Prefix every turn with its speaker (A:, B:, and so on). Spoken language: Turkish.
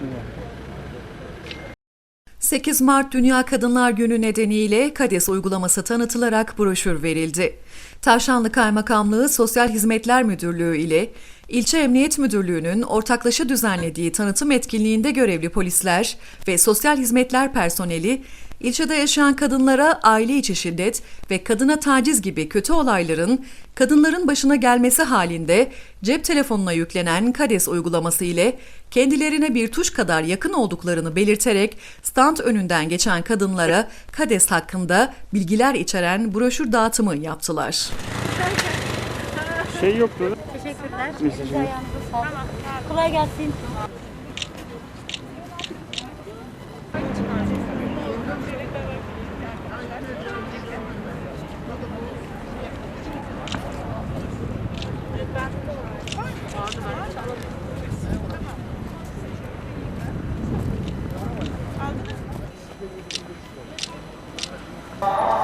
A: Evet.
B: 8 Mart Dünya Kadınlar Günü nedeniyle KADES uygulaması tanıtılarak broşür verildi. Tavşanlı Kaymakamlığı Sosyal Hizmetler Müdürlüğü ile İlçe Emniyet Müdürlüğü'nün ortaklaşa düzenlediği tanıtım etkinliğinde görevli polisler ve sosyal hizmetler personeli ilçede yaşayan kadınlara aile içi şiddet ve kadına taciz gibi kötü olayların kadınların başına gelmesi halinde cep telefonuna yüklenen KADES uygulaması ile kendilerine bir tuş kadar yakın olduklarını belirterek stand önünden geçen kadınlara KADES hakkında bilgiler içeren broşür dağıtımı yaptılar.
A: Şey yoktu.
C: Teşekkürler. Sağlık. Kolay gelsin. 아